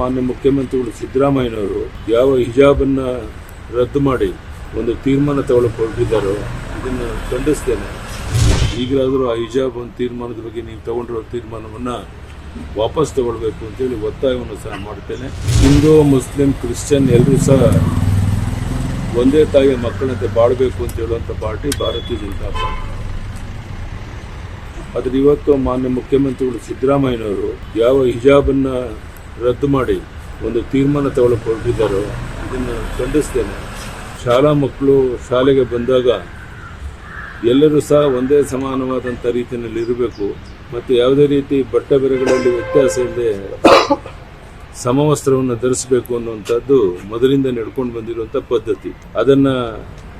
ಮಾನ್ಯ ಮುಖ್ಯಮಂತ್ರಿಗಳು ಸಿದ್ದರಾಮಯ್ಯನವರು ಯಾವ ಹಿಜಾಬನ್ನ ರದ್ದು ಮಾಡಿ ಒಂದು ತೀರ್ಮಾನ ತಗೊಳ್ಳಕ್ಕೆ ಹೊರಟಿದ್ದಾರೋ ಇದನ್ನು ಖಂಡಿಸ್ತೇನೆ. ಈಗಲಾದರೂ ಆ ಹಿಜಾಬ್ ಒಂದು ತೀರ್ಮಾನದ ಬಗ್ಗೆ ನೀವು ತಗೊಂಡಿರೋ ತೀರ್ಮಾನವನ್ನು ವಾಪಸ್ ತಗೊಳ್ಬೇಕು ಅಂತೇಳಿ ಒತ್ತಾಯವನ್ನು ಸಹ ಮಾಡ್ತೇನೆ ಹಿಂದೂ, ಮುಸ್ಲಿಂ, ಕ್ರಿಶ್ಚಿಯನ್ ಎಲ್ಲರೂ ಸಹ ಒಂದೇ ತಾಯಿಯ ಮಕ್ಕಳಂತೆ ಬಾಳಬೇಕು ಅಂತ ಹೇಳುವಂಥ ಪಾರ್ಟಿ ಭಾರತೀಯ ಜನತಾ ಪಾರ್ಟಿ. ಆದರೆ ಇವತ್ತು ಮಾನ್ಯ ಮುಖ್ಯಮಂತ್ರಿಗಳು ಸಿದ್ದರಾಮಯ್ಯನವರು ಯಾವ ಹಿಜಾಬನ್ನ ರದ್ದು ಮಾಡಿ ಒಂದು ತೀರ್ಮಾನ ತಗೊಳ್ಳಕ್ಕೆ ಹೊರಟಿದ್ದಾರೋ ಇದನ್ನು ಖಂಡಿಸ್ತೇನೆ. ಶಾಲಾ ಮಕ್ಕಳು ಶಾಲೆಗೆ ಬಂದಾಗ ಎಲ್ಲರೂ ಸಹ ಒಂದೇ ಸಮಾನವಾದಂಥ ರೀತಿಯಲ್ಲಿ ಇರಬೇಕು. ಮತ್ತು ಯಾವುದೇ ರೀತಿ ಬಟ್ಟೆ ಬೆರೆಗಳಲ್ಲಿ ವ್ಯತ್ಯಾಸ ಇಲ್ಲದೆ ಸಮವಸ್ತ್ರವನ್ನು ಧರಿಸಬೇಕು ಅನ್ನುವಂಥದ್ದು ಮೊದಲಿಂದ ನಡ್ಕೊಂಡು ಬಂದಿರುವಂಥ ಪದ್ಧತಿ. ಅದನ್ನು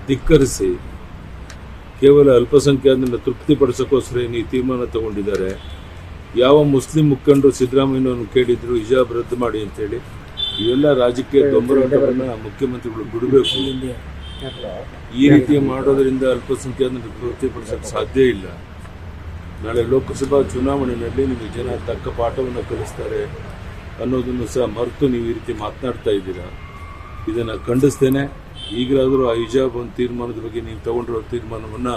ಧಿಕ್ಕರಿಸಿ ಕೇವಲ ಅಲ್ಪಸಂಖ್ಯಾತರನ್ನು ತೃಪ್ತಿಪಡಿಸೋಕ್ಕೋಸ್ಕರ ಏನು ಈ ತೀರ್ಮಾನ ತಗೊಂಡಿದ್ದಾರೆ. ಯಾವ ಮುಸ್ಲಿಂ ಮುಖಂಡರು ಸಿದ್ದರಾಮಯ್ಯನವರು ಕೇಳಿದ್ರು ಹಿಜಾಬ್ ರದ್ದು ಮಾಡಿ ಅಂತೇಳಿ ಇವೆಲ್ಲ ರಾಜಕೀಯ ದೊಂಬರಾಟವನ್ನು ಮುಖ್ಯಮಂತ್ರಿಗಳು ಬಿಡಬೇಕು. ಈ ರೀತಿ ಮಾಡೋದರಿಂದ ಅಲ್ಪಸಂಖ್ಯಾತರು ತೃಪ್ತಿಪಡಿಸೋಕೆ ಸಾಧ್ಯ ಇಲ್ಲ. ನಾಳೆ ಲೋಕಸಭಾ ಚುನಾವಣೆಯಲ್ಲಿ ನಿಮಗೆ ಜನ ತಕ್ಕ ಪಾಠವನ್ನು ಕಲಿಸ್ತಾರೆ ಅನ್ನೋದನ್ನು ಸಹ ಮರೆತು ನೀವು ಈ ರೀತಿ ಮಾತನಾಡ್ತಾ ಇದ್ದೀರಾ? ಇದನ್ನು ಖಂಡಿಸ್ತೇನೆ. ಈಗಲಾದರೂ ಆ ಹಿಜಾಬ್ ಒಂದು ತೀರ್ಮಾನದ ಬಗ್ಗೆ ನೀವು ತಗೊಂಡಿರೋ ತೀರ್ಮಾನವನ್ನು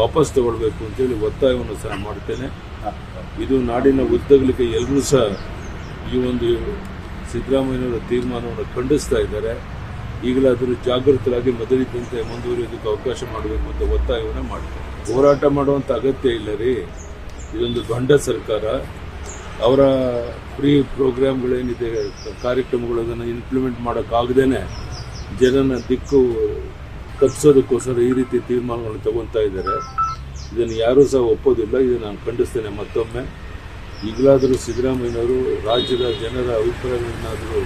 ವಾಪಸ್ ತಗೊಳ್ಬೇಕು ಅಂತೇಳಿ ಒತ್ತಾಯವನ್ನು ಸಹ ಮಾಡ್ತೇನೆ ಇದು ನಾಡಿನ ಉದ್ದಗಲಿಕ್ಕೆ ಎಲ್ಲರೂ ಸಹ ಈ ಒಂದು ಸಿದ್ದರಾಮಯ್ಯನವರ ತೀರ್ಮಾನವನ್ನು ಖಂಡಿಸ್ತಾ ಇದ್ದಾರೆ. ಈಗಲಾದರೂ ಜಾಗೃತರಾಗಿ ಮೊದಲಿದ್ದಂತೆ ಮುಂದುವರಿಯೋದಕ್ಕೆ ಅವಕಾಶ ಮಾಡಬೇಕು ಅಂತ ಒತ್ತಾಯವನ್ನು ಮಾಡ್ತಾರೆ. ಹೋರಾಟ ಮಾಡುವಂಥ ಅಗತ್ಯ ಇಲ್ಲ ರೀ. ಇದೊಂದು ಗಂಡ ಸರ್ಕಾರ. ಅವರ ಫ್ರೀ ಪ್ರೋಗ್ರಾಮ್ಗಳೇನಿದೆ, ಕಾರ್ಯಕ್ರಮಗಳು ಅದನ್ನು ಇಂಪ್ಲಿಮೆಂಟ್ ಮಾಡೋಕ್ಕಾಗದೇನೆ ಜನನ ದಿಕ್ಕು ತಪ್ಪಿಸೋದಕ್ಕೋಸ್ಕರ ಈ ರೀತಿ ತೀರ್ಮಾನಗಳನ್ನು ತಗೊತಾ ಇದ್ದಾರೆ. ಇದನ್ನು ಯಾರೂ ಸಹ ಒಪ್ಪೋದಿಲ್ಲ, ಇದು ನಾನು ಖಂಡಿಸ್ತೇನೆ ಮತ್ತೊಮ್ಮೆ. ಈಗಲಾದರೂ ಸಿದ್ದರಾಮಯ್ಯನವರು ರಾಜ್ಯದ ಜನರ ಅಭಿಪ್ರಾಯಗಳನ್ನಾದರೂ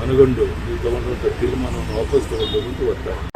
ಮನಗಂಡು ನೀವು ತಗೊಂಡಂಥ ತೀರ್ಮಾನವನ್ನು ವಾಪಸ್ ತಗೊಳ್ಬೇಕು ಅಂತ ಒತ್ತಾಯ.